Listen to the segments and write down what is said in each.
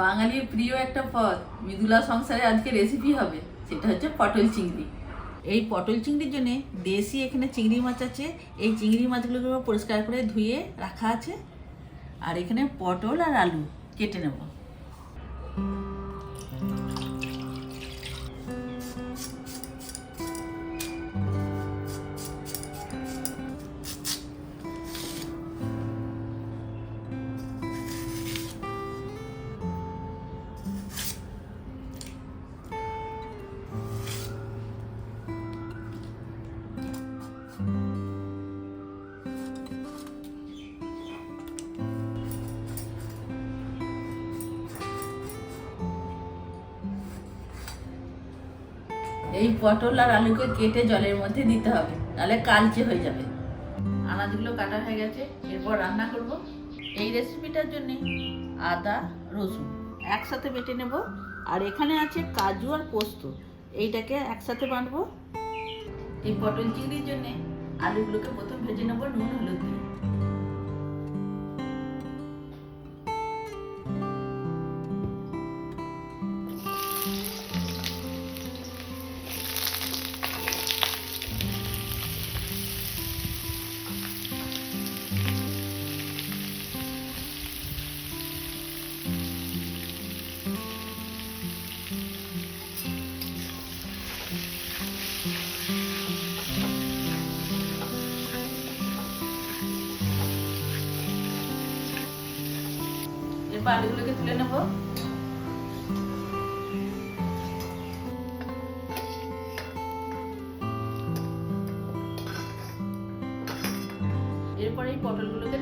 বাঙালির প্রিয় একটা পদ, মৃদুলা সংসারে আজকে রেসিপি হবে, সেটা হচ্ছে পটল চিংড়ি। এই পটল চিংড়ির জন্য দেশি এখানে চিংড়ি মাছ আছে, এই চিংড়ি মাছগুলোকে পরিষ্কার করে ধুয়ে রাখা আছে, আর এখানে পটল আর আলু কেটে নেব। এই পটল আর আলুকে কেটে জলের মধ্যে দিতে হবে, নাহলে কালচে হয়ে যাবে। আনাজগুলো কাটা হয়ে গেছে, এরপর রান্না করব। এই রেসিপিটার জন্য আদা, রসুন একসাথে বেটে নেব। আর এখানে আছে কাজু আর পোস্ত, এইটাকে একসাথে বাঁধবো এই পটল চিংড়ির জন্য আলুগুলোকে প্রথম ভেজে নেব নুন, হলুদ দিয়ে। এরপর আলুগুলোকে তুলে নেব। এরপর এই পটলগুলোকে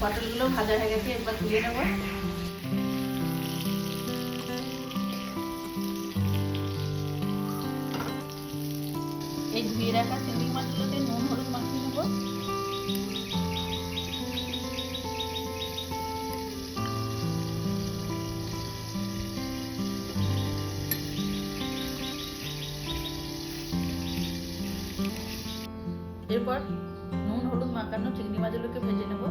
পটলগুলো ভাজা হয়ে গেছে এবার তুলে নেব। এই ধুয়ে রাখা চিংড়ি মাছগুলোতে নুন, হলুদ মাখিয়ে নেব। এরপর নুন, হলুদ মাখানো চিংড়ি মাছগুলোকে ভেজে নেব।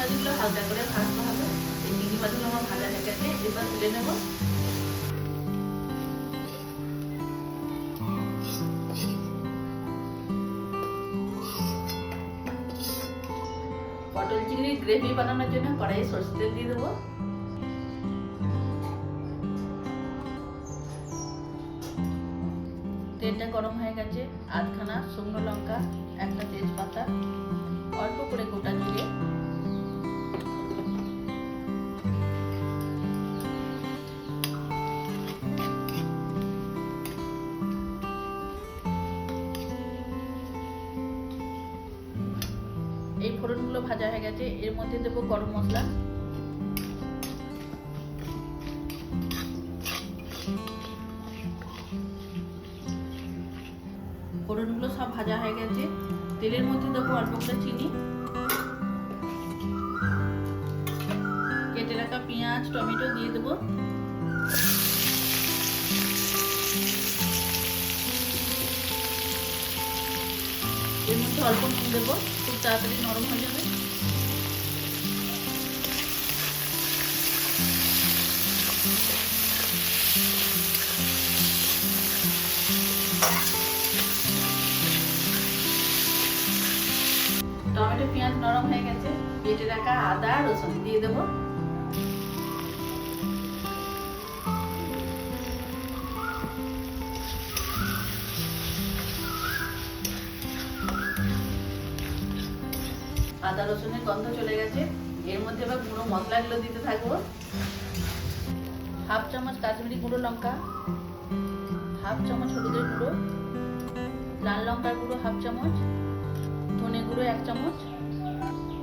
মাছগুলো হালকা করে ভাজতে হবে। এই চিংড়ি মাছগুলো আমার ভাজা হয়ে গেছে, এবার তুলে নেব। পটল চিংড়ির গ্রেভি বানানোর জন্য কড়াইয়ে সরষে তেল দিয়ে দেবো। তেলটা গরম হয়ে গেছে, আধখানা শুকনো লঙ্কা, একটা তেজপাতা। ভাজা হয়ে গেছে, এর মধ্যে দেবো গরম মশলা। ফোড়নগুলো সব ভাজা হয়ে গেছে। তেলের মধ্যে দেবো অল্প করে চিনি। কেটে রাখা পেঁয়াজ, টমেটো দিয়ে দেবো। এর মধ্যে অল্প নুন দেবো, খুব তাড়াতাড়ি নরম হয়ে যাবে। টমেটো, পেঁয়াজ নরম হয়ে গেছে কেটে রাখা আদা, রসুন দিয়ে দেবো। আদা রসুনের গন্ধ চলে গেছে। এর মধ্যে এবার গুঁড়ো মশলাগুলো দিতে থাকব। হাফ চামচ কাশ্মীরি গুঁড়ো লঙ্কা, হাফ চামচ হলুদের গুঁড়ো, লাল লঙ্কার গুঁড়ো হাফ চামচ, ধনে গুঁড়ো এক চামচ,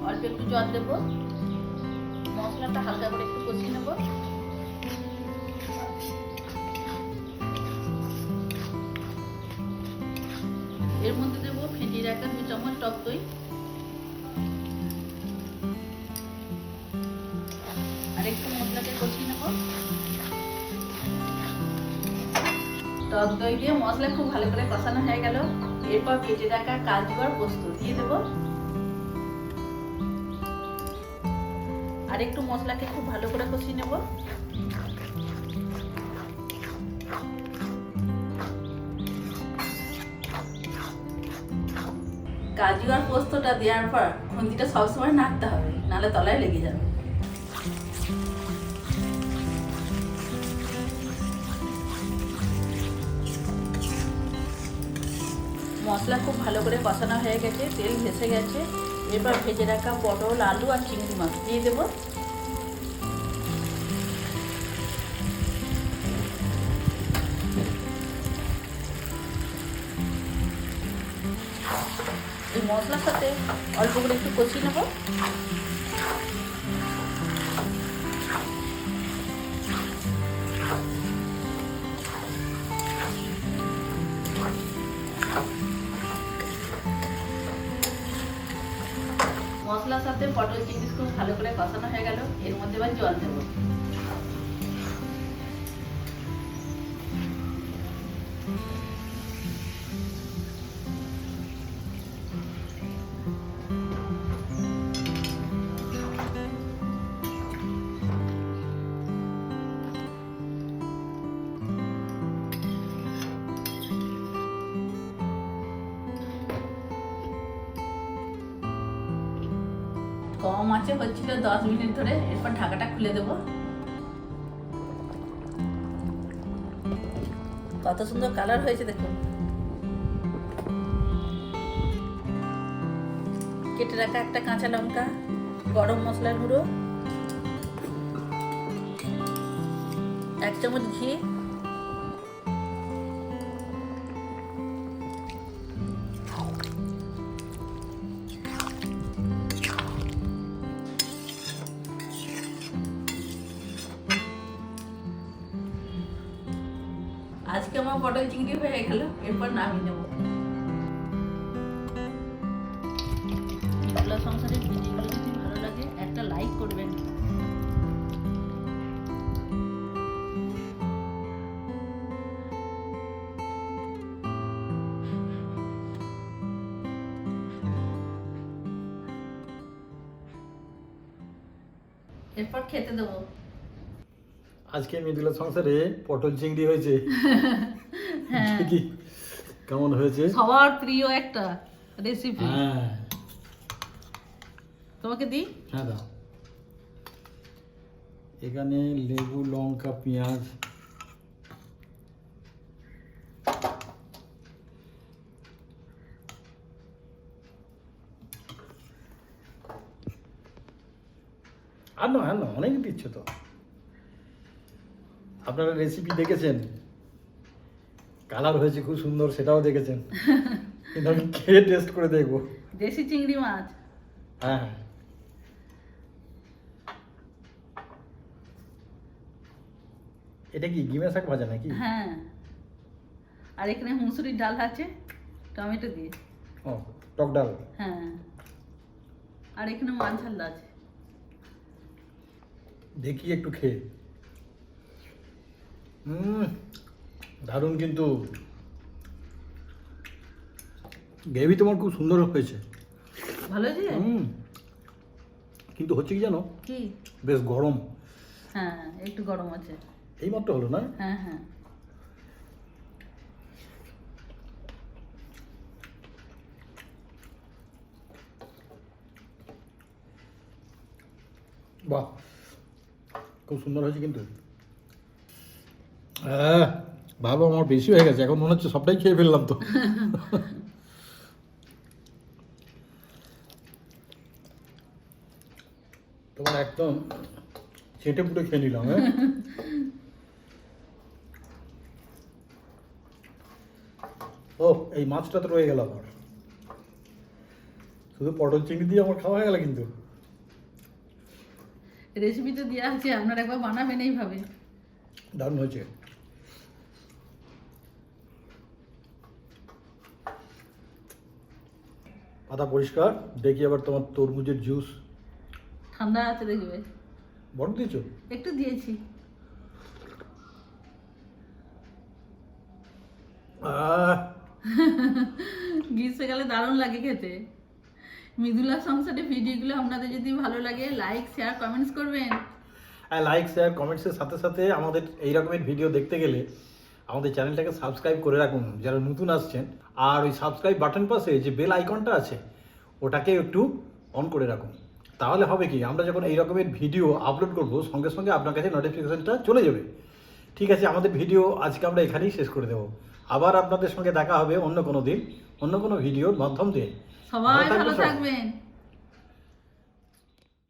অল্প একটু জল দেবো। মশলাটা হালকা করে একটু কষিয়ে নেব। এর মধ্যে দেবো ফেটিয়ে রাখা দু চামচ টক দই। কষিয়ে নেব টক দই দিয়ে মশলা খুব ভালো করে কষানো হয়ে গেল। এরপর ভেজে রাখা কাজু আর পোস্ত দিয়ে দেবো। আর একটু মশলাকে খুব ভালো করে কষিয়ে নেব। কাজু আর পোস্তটা দেওয়ার পর খুন্তিটা সবসময় নাড়তে হবে, নাহলে তলায় লেগে যাবে। মশলা খুব ভালো করে কষানো হয়ে গেছে, তেল ভেসে গেছে। এরপর ভেজে রাখা পটল, আলু আর চিংড়ি মাছ দিয়ে দেবো। এই মশলার সাথে অল্প করে একটু কষিয়ে নেব। মশলার সাথে পটল চিংড়ি খুব ভালো করে কষানো হয়ে গেল। এর মধ্যে এবার জল দেবো। কম আছে হচ্ছিল দশ মিনিট ধরে, এরপর ঢাকাটা খুলে দেবো। কত সুন্দর কালার হয়েছে দেখুন। কেটে রাখা একটা কাঁচা লঙ্কা, গরম মশলার গুঁড়ো, এক চামচ ঘি আজকে আমার পটল চিংড়ি হয়ে গেল এরপর নামিয়ে নেব। সংসারের ভিডিওগুলো যদি ভালো লাগে একটা লাইক করবেন। এরপর খেতে দেবো। আজকে মৃদুলা সংসারে পটল চিংড়ি হয়েছে। হ্যাঁ। কেমন হয়েছে? সবার প্রিয় একটা রেসিপি হ্যাঁ। তোমাকে দিই? হ্যাঁ দাও। এখানে লেবু লঙ্কা পেঁয়াজ। আর না আর না অনেক দিচ্ছ তো। আপনারা রেসিপি দেখেছেন? কালার হয়েছে খুব সুন্দর সেটাও দেখেছেন। কিন্তু আমি খেয়ে টেস্ট করে দেখব? দেশি চিংড়ি মাছ। হ্যাঁ। এটা কি গিমে শাক ভাজা নাকি? হ্যাঁ। আর এখানে মুসুরির ডাল আছে টমেটো দিয়ে। ও টক ডাল? হ্যাঁ। আর এখানে মাছ ঝাল আছে। দেখি একটু খেয়ে। হুম দারুণ কিন্তু গ্রেভি তোমার খুব সুন্দর হয়েছে। ভালো হয়েছে? হুম। কিন্তু হচ্ছে কি জানো? কি? বেশ গরম। হ্যাঁ একটু গরম আছে। এই মাত্র হলো না? হ্যাঁ হ্যাঁ। বাহ খুব সুন্দর হয়েছে কিন্তু। আহ, ভালো আমার বেশি হয়ে গেছে এখন মনে হচ্ছে সবটাই খেয়ে ফেললাম তো। তোমার একদম চেটে পুটে খেয়ে নিলাম হ্যাঁ? ও এই মাছটা তো রয়ে গেল আমার। শুধু পটল চিংড়ি দিয়ে আমার খাওয়া হয়ে গেল কিন্তু। রেসিপি তো দেওয়া আছে আপনারা একবার বানাবেন এইভাবে। দারুণ হয়েছে। পাতা পরিষ্কার দেখি আবার তোমার তরমুজের জুস ঠান্ডা আছে দেখবে। বড় দিয়েছ? একটু দিয়েছি। গ্রীষ্মকালে দারুণ লাগে খেতে। মৃদুলা সংসারে ভিডিওগুলো আপনাদের যদি ভালো লাগে লাইক শেয়ার কমেন্টস করবেন। লাইক শেয়ার কমেন্টসের সাথে সাথে আমাদের এই রকমের ভিডিও দেখতে গেলে আমাদের চ্যানেলটাকে সাবস্ক্রাইব করে রাখুন যারা নতুন আসছেন। আর ওই সাবস্ক্রাইব বাটন পাশে যে বেল আইকনটা আছে ওটাকে একটু অন করে রাখুন। তাহলে হবে কি আমরা যখন এই রকমের ভিডিও আপলোড করব সঙ্গে সঙ্গে আপনার কাছে নোটিফিকেশনটা চলে যাবে। ঠিক আছে আমাদের ভিডিও আজকে আমরা এখানেই শেষ করে দেবো। আবার আপনাদের সঙ্গে দেখা হবে অন্য কোনো দিন অন্য কোনো ভিডিওর মাধ্যম দিয়ে। সবাই ভালো থাকবেন।